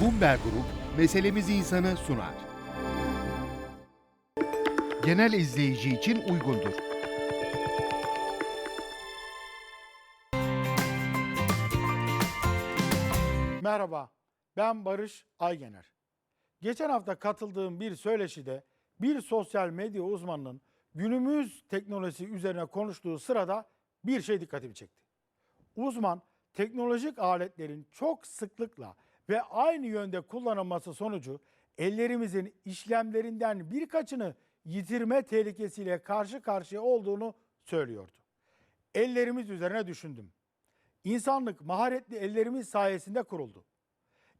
Bumber Grup meselemizi insanı sunar. Genel izleyici için uygundur. Merhaba, ben Barış Aygener. Geçen hafta katıldığım bir söyleşide bir sosyal medya uzmanının günümüz teknolojisi üzerine konuştuğu sırada bir şey dikkatimi çekti. Uzman, teknolojik aletlerin çok sıklıkla ve aynı yönde kullanılması sonucu ellerimizin işlemlerinden birkaçını yitirme tehlikesiyle karşı karşıya olduğunu söylüyordu. Ellerimiz üzerine düşündüm. İnsanlık maharetli ellerimiz sayesinde kuruldu.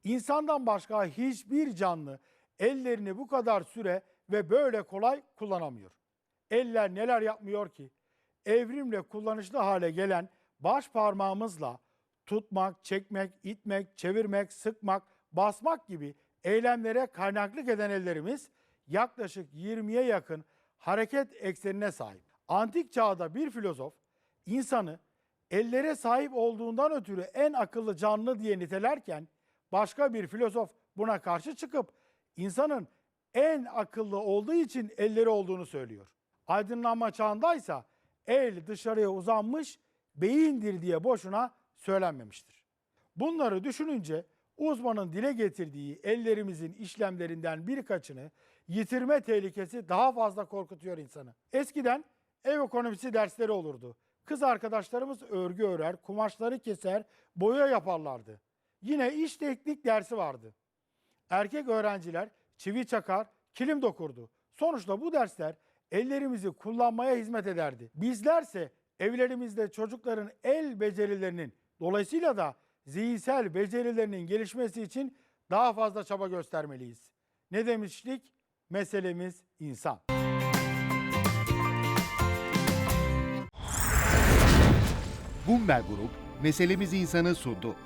İnsandan başka hiçbir canlı ellerini bu kadar süre ve böyle kolay kullanamıyor. Eller neler yapmıyor ki? Evrimle kullanışlı hale gelen baş parmağımızla tutmak, çekmek, itmek, çevirmek, sıkmak, basmak gibi eylemlere kaynaklık eden ellerimiz yaklaşık 20'ye yakın hareket eksenine sahip. Antik çağda bir filozof insanı ellere sahip olduğundan ötürü en akıllı canlı diye nitelerken başka bir filozof buna karşı çıkıp insanın en akıllı olduğu için elleri olduğunu söylüyor. Aydınlanma çağındaysa el dışarıya uzanmış beyindir diye boşuna söylenmemiştir. Bunları düşününce uzmanın dile getirdiği ellerimizin işlemlerinden birkaçını yitirme tehlikesi daha fazla korkutuyor insanı. Eskiden ev ekonomisi dersleri olurdu. Kız arkadaşlarımız örgü örer, kumaşları keser, boya yaparlardı. Yine iş teknik dersi vardı. Erkek öğrenciler çivi çakar, kilim dokurdu. Sonuçta bu dersler ellerimizi kullanmaya hizmet ederdi. Bizlerse evlerimizde çocukların el becerilerinin dolayısıyla da zihinsel becerilerinin gelişmesi için daha fazla çaba göstermeliyiz. Ne demiştik? Meselemiz insan. Bumber Grup meselemizi insanı sundu.